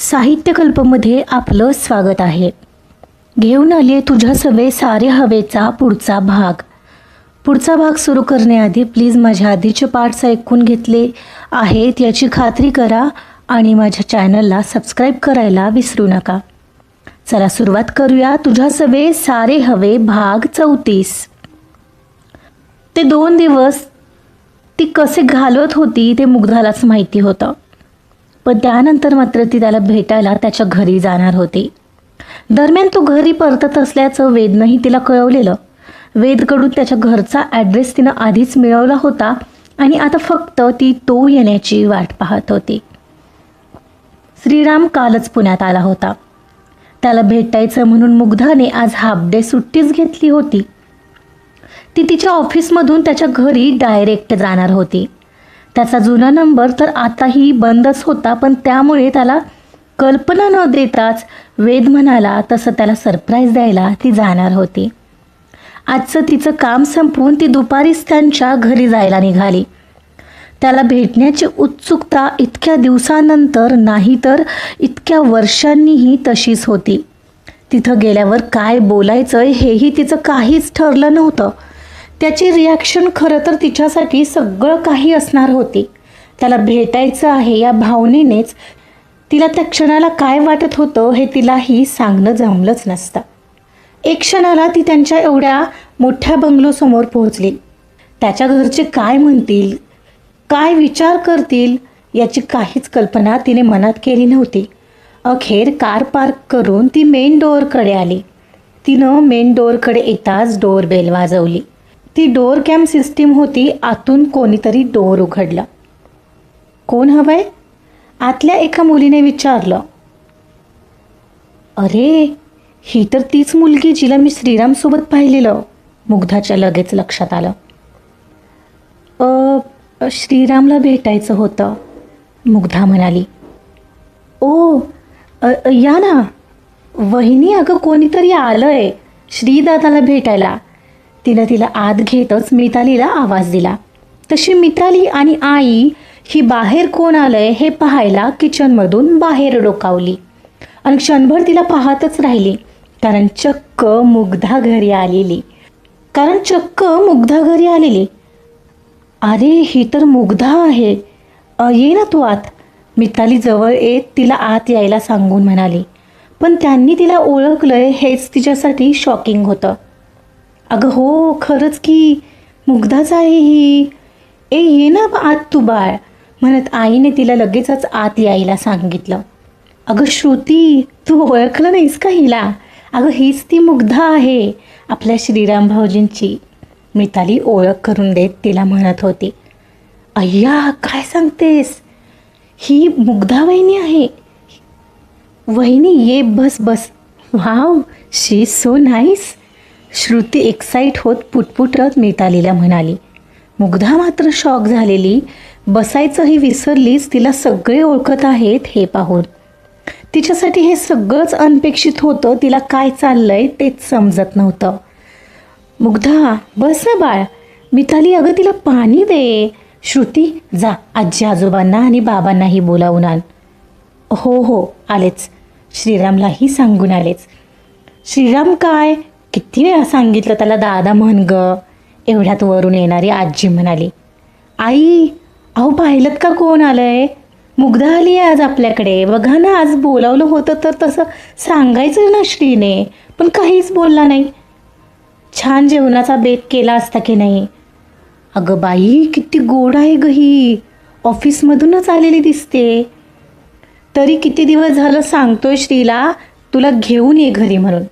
साहित्यकल्पमध्ये आपलं स्वागत आहे. घेऊन आले तुझ्या सवे सारे हवेचा पुढचा भाग. पुढचा भाग सुरू करण्याआधी प्लीज माझ्या आधीचे पार्ट्स ऐकून घेतले आहेत याची खात्री करा आणि माझ्या चॅनलला सबस्क्राईब करायला विसरू नका. चला सुरुवात करूया तुझ्या सवे सारे हवे भाग चौतीस. ते दोन दिवस ती कसे घालवत होती ते मुग्धालाच माहिती होतं. पण त्यानंतर मात्र ती त्याला भेटायला त्याच्या घरी जाणार होती. दरम्यान तो घरी परतत असल्याचं वेदनंही तिला कळवलेलं. वेदकडून त्याच्या घरचा ॲड्रेस तिनं आधीच मिळवला होता आणि आता फक्त ती तो येण्याची वाट पाहत होती. श्रीराम कालच पुण्यात आला होता. त्याला भेटायचं म्हणून मुग्धाने आज हाफ डे सुट्टीच घेतली होती. ती तिच्या ऑफिसमधून त्याच्या घरी डायरेक्ट जाणार होती. त्याचा जुना नंबर तर आताही बंदच होता पण त्यामुळे त्याला कल्पना न देताच वेद म्हणाला तसं त्याला सरप्राईज द्यायला ती जाणार होती. आजचं तिचं काम संपवून ती दुपारीच त्यांच्या घरी जायला निघाली. त्याला भेटण्याची उत्सुकता इतक्या दिवसानंतर नाही तर इतक्या वर्षांनीही तशीच होती. तिथं गेल्यावर काय बोलायचं हेही तिचं काहीच ठरलं नव्हतं. त्याची रिॲक्शन खरं तर तिच्यासाठी सगळं काही असणार होती. त्याला भेटायचं आहे या भावनेनेच. तिला त्या क्षणाला काय वाटत होतं हे तिलाही सांगणं जमलंच नसतं. एक क्षणाला ती त्यांच्या एवढ्या मोठ्या बंगलोसमोर पोहोचली. त्याच्या घरचे काय म्हणतील काय विचार करतील याची काहीच कल्पना तिने मनात केली नव्हती. अखेर कार पार्क करून ती मेन डोअरकडे आली. तिनं मेन डोअरकडे येताच डोअर बेल वाजवली. ती डोअर कॅम सिस्टीम होती आतून कोणीतरी डोअर उघडलं. कोण हवंय? आतल्या एका मुलीने विचारलं. अरे ही तर तीच मुलगी जिला मी श्रीरामसोबत पाहिलेलं मुग्धाच्या लगेच लक्षात आलं. अ श्रीरामला भेटायचं होतं मुग्धा म्हणाली. ओ अ, या ना. वहिनी अगं कोणीतरी आलंय श्रीदादाला भेटायला. तिनं तिला आत घेतच मितालीला आवाज दिला. तशी मिताली आणि आई ही बाहेर कोण आलंय हे पाहायला किचनमधून बाहेर डोकावली. आणि क्षणभर तिला पाहतच राहिली. कारण चक्क मुग्धा घरी आलेली. कारण चक्क मुग्धा घरी आलेली. अरे ही तर मुग्धा आहे. ये ना तू आत. मिताली जवळ येत तिला आत यायला सांगून म्हणाली. पण त्यांनी तिला ओळखलंय हेच तिच्यासाठी शॉकिंग होतं. अगं हो खरंच की. मुग्धाच आहे ही. ए ये ना आत तू बाळ. म्हणत आईने तिला लगेचच आत यायला सांगितलं. अगं श्रुती तू ओळखलं नाहीस का हिला? अगं हीच ती मुग्धा आहे आपल्या श्रीराम भाऊजींची. मिताली ओळख करून देत तिला म्हणत होती. अय्या काय सांगतेस? ही मुग्धा वहिनी आहे. वहिनी ये बस बस. Wow she so nice Shruti excite होत पुटपुटत मितालीला म्हणाली मुग्धा मात्र शॉक झालेली. बसायचंही विसरलीच तिला सगळे ओळखत आहेत हे पाहून. तिच्यासाठी हे सगळंच अनपेक्षित होतं तिला काय चाललंय तेच समजत नव्हतं. मुग्धा बस ना बाळ मिताली अगं तिला पाणी दे. श्रुती जा आजी आजोबांना आणि बाबांनाही बोलावून आण. हो हो आलेच. श्रीरामलाही सांगून आलेच. श्रीराम काय? किती वेळा सांगितलं त्याला दादा म्हण ग. एवढ्यात वरून येणारी आजी म्हणाली आई अहो पाहिलं का कोण आलं आहे मुग्धा आली आहे आज आपल्याकडे. बघा ना आज बोलावलं होतं तर तसं सांगायचं ना श्रीने पण काहीच बोलला नाही. छान जेवणाचा बेत केला असता की नाही? अगं बाई किती गोड आहे ग ही. ऑफिसमधूनच आलेली दिसते. तरी किती दिवस झालं सांगतोय श्रीला तुला घेऊन ये घरी म्हणून.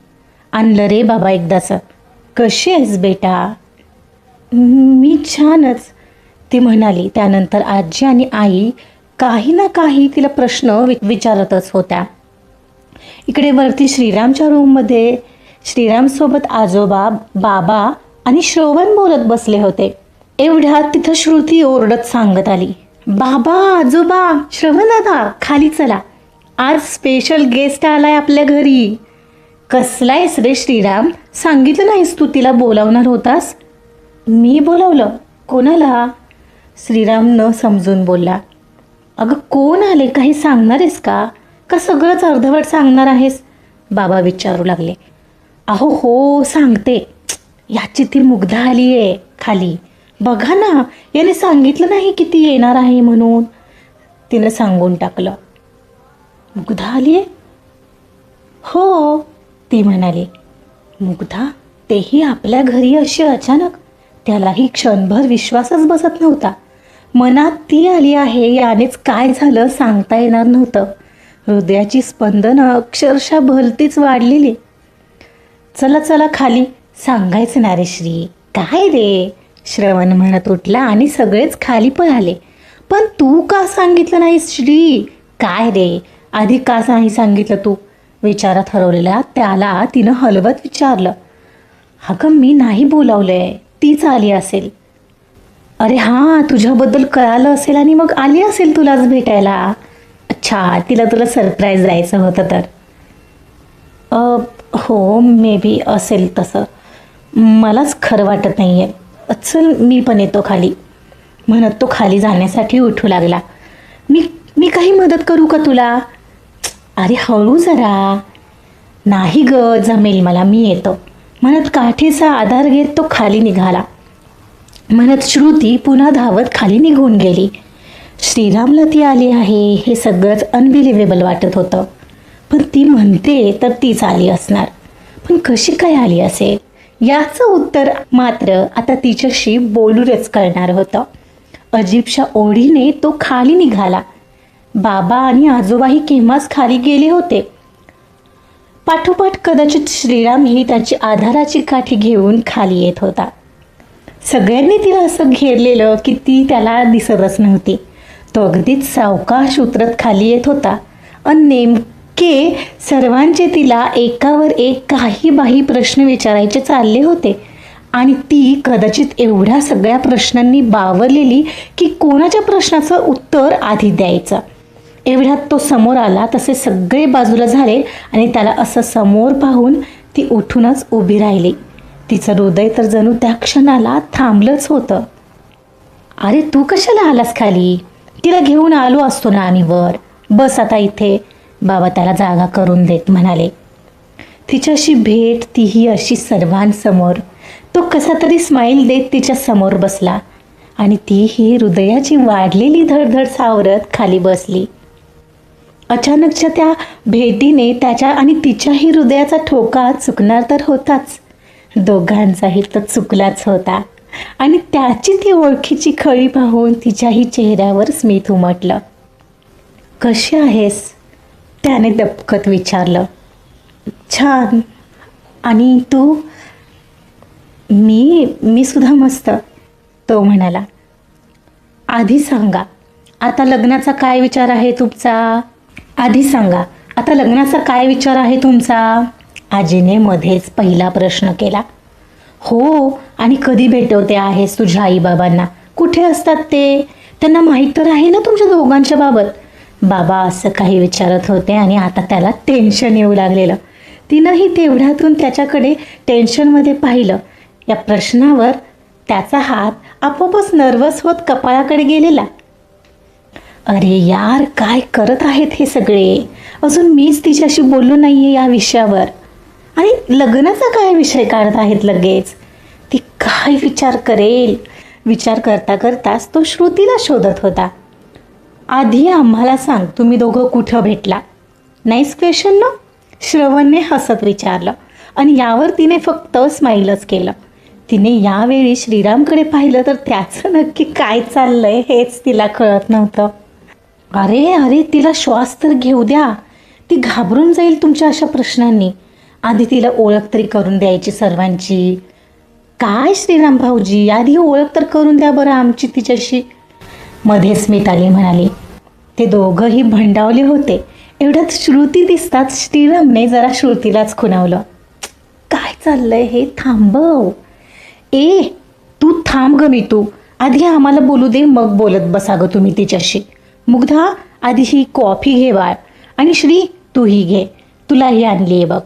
आणलं रे बाबा एकदाचं. कशी आहेस बेटा? मी छानच ती म्हणाली. त्यानंतर आजी आणि आई काही ना काही तिला प्रश्न वि विचारतच होत्या. इकडे वरती श्रीरामच्या रूममध्ये श्रीरामसोबत आजोबा बाबा आणि श्रवण बोलत बसले होते. एवढ्यात तिथं श्रुती ओरडत सांगत आली. बाबा आजोबा श्रवण दादा खाली चला. आज स्पेशल गेस्ट आलाय आपल्या घरी. कसलायस रे श्रीराम? सांगितलं नाहीस तू तिला बोलावणार होतास? मी बोलावलं. कोणाला? श्रीराम न समजून बोलला. अगं कोण आले? काही सांगणार आहेस का? का सगळंच अर्धवट सांगणार आहेस? बाबा विचारू लागले. अहो हो सांगते. याची ती मुग्धा आली आहे खाली. बघा ना याने सांगितलं नाही किती येणार आहे म्हणून. तिनं सांगून टाकलं. मुग्धा आली आहे हो. ती म्हणाली मुग्धा तेही आपल्या घरी अशी अचानक? त्यालाही क्षणभर विश्वासच बसत नव्हता. मनात ती आली आहे यानेच काय झालं सांगता येणार नव्हतं. हृदयाची स्पंदनं अक्षरशः भलतीच वाढलेली. चला चला खाली. सांगायचं ना रे श्री काय रे? श्रवण म्हणत उठला आणि सगळेच खाली पळाले. पण तू का सांगितलं नाहीस श्री? काय रे? आधी का नाही सांगितलं तू? विचारात हरवलेल्या त्याला तिनं हलवत विचारलं अगं मी नाही बोलावलंय तीच आली असेल. अरे हां तुझ्याबद्दल कळालं असेल आणि मग आली असेल तुलाच भेटायला. अच्छा तिला तुला सरप्राईज द्यायचं होतं तर. अ, हो मे बी असेल तसं. मलाच खरं वाटत नाही आहे चल मी पण येतो खाली. म्हणत तो खाली जाण्यासाठी उठू लागला. मी मी काही मदत करू का तुला? अरे हळू जरा. नाही ग जमेल मला मी येतो. म्हणत काठीचा आधार घेत तो खाली निघाला. म्हणत श्रुती पुन्हा धावत खाली निघून गेली. श्रीरामला ती आली आहे हे सगळंच अनबिलिव्हेबल वाटत होतं. पण ती म्हणते तर तीच आली असणार. पण कशी काय आली असेल? याचं उत्तर मात्र आता तिच्याशी बोलूनच कळणार होतं. अजीबच्या ओढीने तो खाली निघाला. बाबा आणि आजोबाही केव्हाच खाली गेले होते? पाठोपाठ कदाचित श्रीरामही त्याची आधाराची काठी घेऊन खाली येत होता. सगळ्यांनी तिला असं घेरलेलं की ती त्याला दिसतच नव्हती. तो अगदीच सावकाश उतरत खाली येत होता आणि नेमके सर्वांचे तिला एकावर एक काही बाही प्रश्न विचारायचे चालले होते आणि ती कदाचित एवढ्या सगळ्या प्रश्नांनी बावरलेली की कोणाच्या प्रश्नाचं उत्तर आधी द्यायचं. एवढ्यात तो समोर आला तसे सगळे बाजूला झाले आणि त्याला असं समोर पाहून ती उठूनच उभी राहिली. तिचं हृदय तर जणू त्या क्षणाला थांबलंच होतं. अरे तू कशाला आलास खाली? तिला घेऊन आलो असतो ना आम्ही वर. बस आता इथे. बाबा त्याला जागा करून देत म्हणाले. तिच्याशी भेट तीही अशी सर्वांसमोर. तो कसा तरी स्माईल देत तिच्या समोर बसला आणि ती ही हृदयाची वाढलेली धडधड सावरत खाली बसली. अचानकच्या त्या भेटीने त्याच्या आणि तिच्याही हृदयाचा ठोका चुकणार तर होताच. दोघांचाही तर चुकलाच होता. आणि त्याची ती ओळखीची खळी पाहून तिच्याही चेहऱ्यावर स्मित उमटलं. कशी आहेस? त्याने दपकत विचारलं. छान. आणि तू? मी मी सुद्धा मस्त तो म्हणाला. आधी सांगा. आता लग्नाचा काय विचार आहे तुमचा? आधी सांगा आता लग्नाचा काय विचार आहे तुमचा? आजीने मध्येच पहिला प्रश्न केला. हो आणि कधी भेटवते आहेस तुझ्या आईबाबांना? कुठे असतात ते? त्यांना माहीत तर आहे ना तुमच्या दोघांच्या बाबत? बाबा असं काही विचारत होते आणि आता त्याला टेन्शन येऊ लागलेलं. तिनंही तेवढ्यातून त्याच्याकडे टेन्शनमध्ये पाहिलं. या प्रश्नावर त्याचा हात आपोआपच नर्वस होत कपाळाकडे गेलेला. अरे यार काय करत आहेत हे सगळे? अजून मीच तिच्याशी बोललो नाही आहे या विषयावर. आणि लग्नाचा काय विषय काढत आहेत लगेच? ती काय विचार करेल? विचार करता करताच तो श्रुतीला शोधत होता. आधी आम्हाला सांग तुम्ही दोघं कुठं भेटला? नाईस क्वेश्चन ना श्रवणने हसत विचारलं. आणि यावर तिने फक्त स्माईलच केलं. तिने यावेळी श्रीरामकडे पाहिलं तर त्याचं नक्की काय चाललंय हेच तिला कळत नव्हतं. अरे अरे तिला श्वास तर घेऊ द्या. ती घाबरून जाईल तुमच्या अशा प्रश्नांनी. आधी तिला ओळख तरी करून द्यायची सर्वांची. काय श्रीराम भाऊजी आधी ओळख तर करून द्या बरं आमची तिच्याशी. मध्ये स्मिताली म्हणाली ते दोघंही भंडावले होते. एवढ्यात श्रुती दिसताच श्रीरामने जरा श्रुतीलाच खुणावलं. काय चाललंय हे? थांबव. ए तू थांब ग मी तू आधी आम्हाला बोलू दे मग बोलत बसा ग तुम्ही तिच्याशी. मुग्धा आधी ही कॉफी घे बाळ. आणि श्री तूही घे. तुलाही आणली आहे बघ.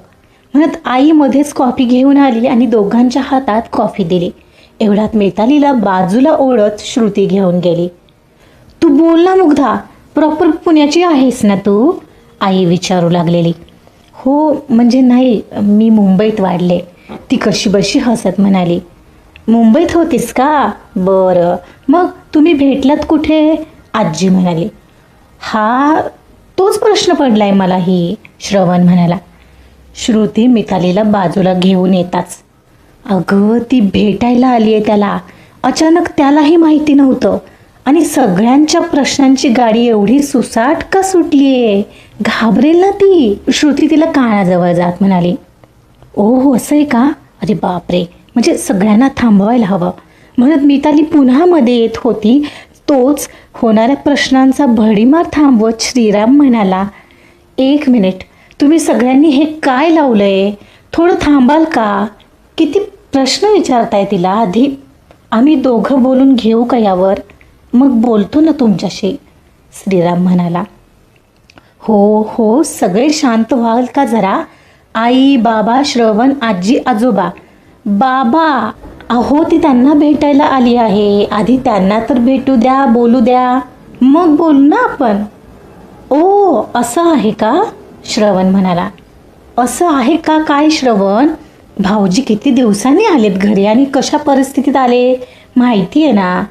म्हणत आई मध्येच कॉफी घेऊन आली आणि दोघांच्या हातात कॉफी दिली. एवढ्यात मितालीला बाजूला ओढत श्रुती घेऊन गेली. तू बोल ना मुग्धा प्रॉपर पुण्याची आहेस ना तू? आई विचारू लागलेली. हो म्हणजे नाही मी मुंबईत वाढले. ती कशी बशी हसत म्हणाली. मुंबईत होतीस का? बरं. मग तुम्ही भेटलात कुठे? आजी म्हणाली हा तोच प्रश्न पडलाय मलाही श्रवण म्हणाला. श्रुती मितालीला बाजूला घेऊन येताच. अगं ती भेटायला आली आहे त्याला. अचानक त्यालाही माहिती नव्हतं. आणि सगळ्यांच्या प्रश्नांची गाडी एवढी सुसाट का सुटली आहे घाबरेल ना ती? श्रुती तिला कानाजवळ जात म्हणाली. ओ हो असं आहे का? अरे बापरे! म्हणजे सगळ्यांना थांबवायला हवं. म्हणत मिताली पुन्हा मध्ये येत होती. तोच होणाऱ्या प्रश्नांचा भडीमार थांबवत श्रीराम म्हणाला एक मिनिट तुम्ही सगळ्यांनी हे काय लावलं आहे थोडं थांबाल का? किती प्रश्न विचारताय तिला आधी? आम्ही दोघं बोलून घेऊ का यावर? मग बोलतो ना तुमच्याशी श्रीराम म्हणाला. हो हो सगळे शांत व्हाल का जरा? आई बाबा श्रवण आजी आजोबा बाबा अहो ती त्यांना भेटायला आली आहे. आधी त्यांना तर भेटू द्या बोलू द्या. मग बोलू ना आपण. ओ असं आहे का? श्रवण म्हणाला. असं आहे का काय श्रवण? भाऊजी किती दिवसांनी आलेत घरी आणि कशा परिस्थितीत आले? माहिती आहे ना?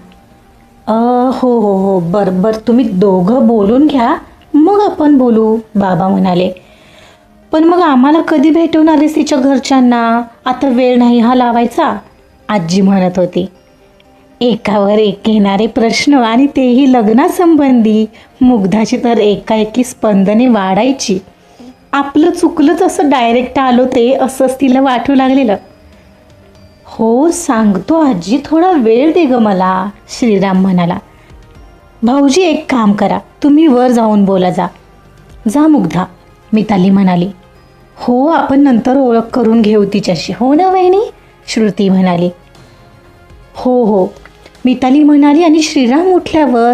अ, हो हो हो. बरं बरं. तुम्ही दोघं बोलून घ्या. मग आपण बोलू बाबा म्हणाले. पण मग आम्हाला कधी भेटून आलेस तिच्या घरच्यांना? आता वेळ नाही हा लावायचा. आजी म्हणत होती एकावर एक येणारे प्रश्न आणि तेही लग्नासंबंधी मुग्धाची तर एकाएकी स्पंदने वाढायची. आपलं चुकलंच असं डायरेक्ट आलो ते असंच तिला वाटू लागलेलं. हो सांगतो आजी थोडा वेळ दे ग मला श्रीराम म्हणाला. भाऊजी एक काम करा तुम्ही वर जाऊन बोला जा. जा मुग्धा मिताली म्हणाली. हो आपण नंतर ओळख करून घेऊ तिच्याशी हो ना वहिनी? श्रुती म्हणाली. हो हो. मिताली म्हणाली आणि श्रीराम उठल्यावर?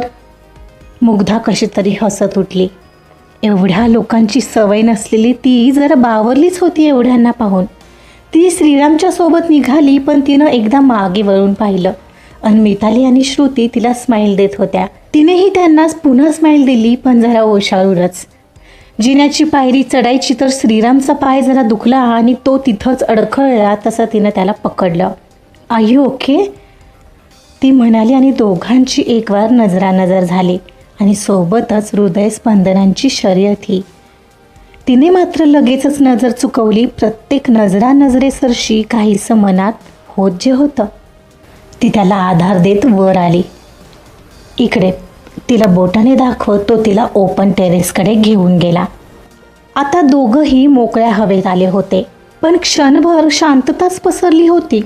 मुग्धा कशी तरी हसत उठली. एवढ्या लोकांची सवय नसलेली ती जरा बावरलीच होती एवढ्यांना पाहून. ती श्रीरामच्या सोबत निघाली पण तिनं एकदा मागे वळून पाहिलं. आणि मिताली आणि श्रुती तिला स्माईल देत होत्या. तिनेही त्यांना पुन्हा स्माईल दिली पण जरा ओशाळूनच. जिन्याची पायरी चढायची तर श्रीरामचा पाय जरा दुखला आणि तो तिथंच अडखळला तसं तिनं त्याला पकडलं. आई ओके. ती म्हणाली आणि दोघांची एकवार नजरानजर झाली आणि सोबतच हृदयस्पंदनांची शर्यत ही. तिने मात्र लगेचच नजर चुकवली. प्रत्येक नजरानजरेसरशी काहीसं मनात होत जे होतं. ती त्याला आधार देत वर आली. इकडे तिला बोटाने दाखवत तो तिला ओपन टेरेसकडे घेऊन गेला. आता दोघंही मोकळ्या हवेत आले होते. पण क्षणभर शांतताच पसरली होती.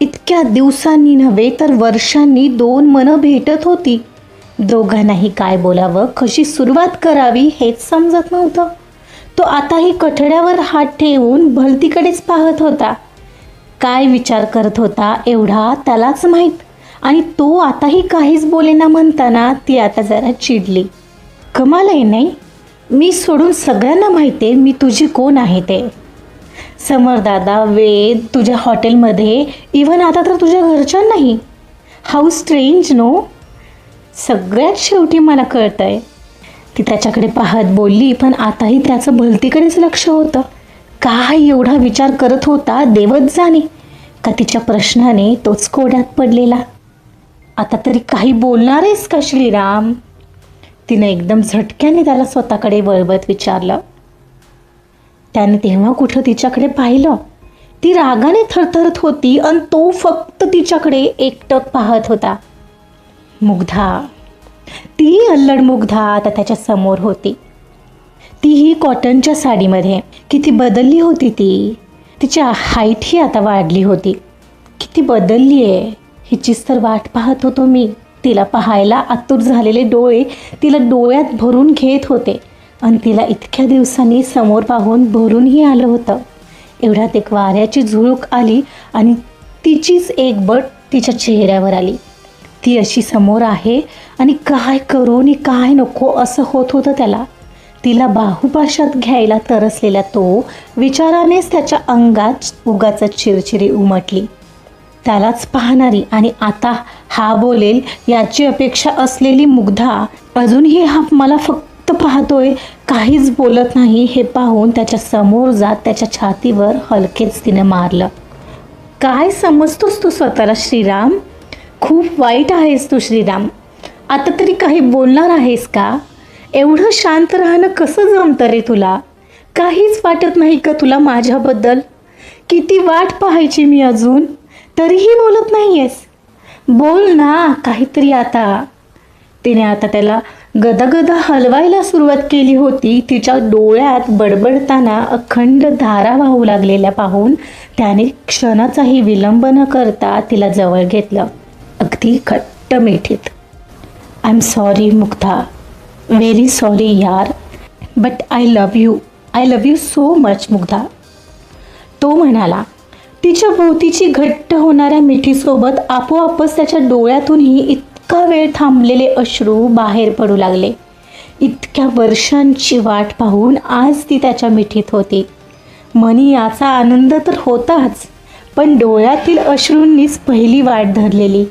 इतक्या दिवसांनी नव्हे तर वर्षांनी दोन मनं भेटत होती. दोघांनाही काय बोलावं कशी सुरुवात करावी हेच समजत नव्हतं. तो आताही कठड्यावर हात ठेवून भलतीकडेच पाहत होता. काय विचार करत होता एवढा त्यालाच माहीत. आणि तो आताही काहीच बोलेना म्हणताना ती आता जरा चिडली. कमाल आहे नाही? मी सोडून सगळ्यांना माहिती आहे मी तुझी कोण आहे ते. समरदादा वेद तुझ्या हॉटेलमध्ये इव्हन आता तर तुझ्या घरच्यांनाही हाऊ स्ट्रेंज नो सगळ्यात शेवटी मला कळतं आहे ती त्याच्याकडे पाहत बोलली पण आताही त्याचं भलतीकडेच लक्ष होतं. काय एवढा विचार करत होता देवत जाणे. का तिच्या प्रश्नाने तोच कोड्यात पडलेला? आता तरी काही बोलणार आहेस का श्रीराम? तिनं एकदम झटक्याने त्याला स्वतःकडे वळवत विचारलं. त्याने तेव्हा कुठं तिच्याकडे पाहिलं? ती रागाने थरथरत होती आणि तो फक्त तिच्याकडे एकटक पाहत होता. मुग्धा. ती अल्लड मुग्धा आता त्याच्यासमोर होती. तीही कॉटनच्या साडीमध्ये. किती बदलली होती ती. तिच्या हाईटही आता वाढली होती. किती बदलली आहे. हिचीच तर वाट पाहत होतो मी. तिला पाहायला आतुर झालेले डोळे तिला डोळ्यात भरून घेत होते. आणि तिला इतक्या दिवसांनी समोर पाहून भरूनही आलं होतं. एवढ्यात एक वाऱ्याची झुळूक आली आणि तिचीच एक बट तिच्या चेहऱ्यावर आली. ती अशी समोर आहे आणि काय करू आणि काय नको असं होत होतं त्याला. तिला बाहुपाशात घ्यायला तरसलेला तो विचारानेच त्याच्या अंगात उगाच चिरचिरी उमटली. त्यालाच पाहणारी आणि आता हा बोलेल याची अपेक्षा असलेली मुग्धा अजूनही हा मला फक्त फक्त पाहतोय काहीच बोलत नाही हे पाहून त्याच्यासमोर जात त्याच्या छातीवर हलकेच तिने मारलं. काय समजतोस तू स्वतःला श्रीराम? खूप वाईट आहेस तू श्रीराम. आता तरी काही बोलणार आहेस का? एवढं शांत राहणं कसं जमतं रे तुला? काहीच वाटत नाही का तुला माझ्याबद्दल? किती वाट पाहायची मी अजून? तरीही बोलत नाही आहेस बोल ना काहीतरी आता. तिने आता त्याला गदगद हलवायला सुरुवात केली होती. तिच्या डोळ्यात बडबडताना अखंड धारा वाहू लागलेल्या पाहून त्याने क्षणाचाही विलंब न करता तिला जवळ घेतलं. अगदी घट्ट मिठीत. I am sorry Mugdha very sorry यार. But I love you I love you so much Mugdha तो म्हणाला तिच्या भोवतीची घट्ट होणाऱ्या मिठीसोबत आपोआपच त्याच्या डोळ्यातूनही इतका वेळ थांबलेले अश्रू बाहेर पडू लागले. इतक्या वर्षांची वाट पाहून आज ती त्याच्या मिठीत होती. मनी याचा आनंद तर होताच पण डोळ्यातील अश्रूंनीच पहिली वाट धरलेली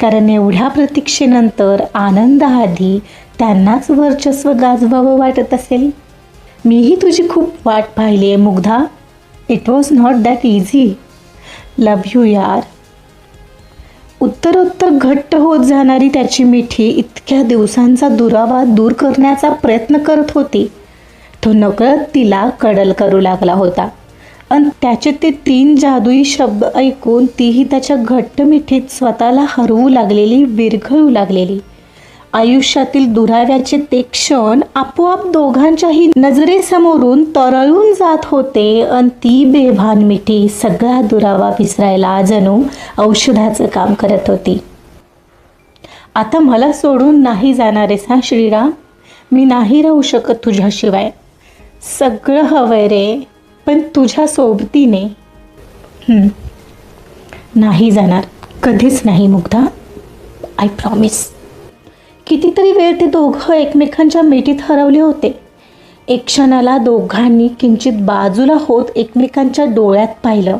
कारण एवढ्या प्रतीक्षेनंतर आनंदाआधी त्यांनाच वर्चस्व गाजवावं वाटत असेल. मीही तुझी खूप वाट पाहिली आहे Mugdha. It was not that easy love you यार. उत्तरोत्तर घट्ट होत जाणारी त्याची मिठी इतक्या दिवसांचा दुरावा दूर करण्याचा प्रयत्न करत होती. तो नकळत तिला कडल करू लागला होता. आणि त्याचे ते तीन जादुई शब्द ऐकून तीही त्याच्या घट्ट मिठीत स्वतःला हरवू लागलेली विरघळू लागलेली. आयुष्यातील दुराव्याचे ते क्षण आपोआप दोघांच्याही नजरेसमोरून तरळून जात होते आणि ती बेभान मिठी सगळा दुरावा विसरायला जणू औषधाचं काम करत होती. आता मला सोडून नाही जाणारेस हा श्रीराम? मी नाही राहू शकत तुझ्याशिवाय. सगळं हवंय रे पण तुझ्या सोबतीने. नाही जाणार. कधीच नाही मुग्धा. आय प्रॉमिस कितीतरी वेळ ते दोघं एकमेकांच्या मिठीत हरवले होते. एक क्षणाला दोघांनी किंचित बाजूला होत एकमेकांच्या डोळ्यात पाहिलं.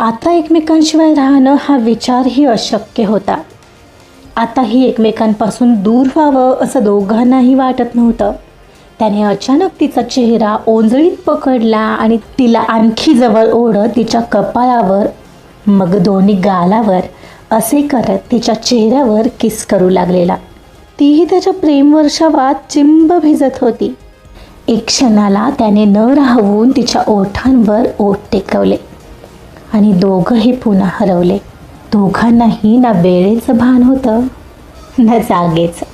आता एकमेकांशिवाय राहणं हा विचारही अशक्य होता. आताही एकमेकांपासून दूर व्हावं असं दोघांनाही वाटत नव्हतं. त्याने अचानक तिचा चेहरा ओंजळीत पकडला आणि तिला आणखी जवळ ओढत तिच्या कपाळावर मग दोन्ही गालावर असे करत तिच्या चेहऱ्यावर किस करू लागलेला. तीही त्याच्या प्रेमवर्षावात चिंब भिजत होती. एक क्षणाला त्याने न राहवून तिच्या ओठांवर ओठ टेकवले आणि दोघंही पुन्हा हरवले. दोघांनाही ना वेळेचं भान होतं ना जागेचं.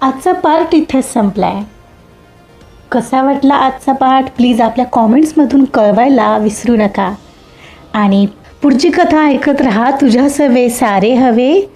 आजचा पार्ट इथेच संपलाय. कसा वाटला आजचा पार्ट प्लीज आपल्या कॉमेंट्समधून कळवायला विसरू नका. आणि पुढची कथा ऐकत राहा तुझ्या सवे सारे हवे.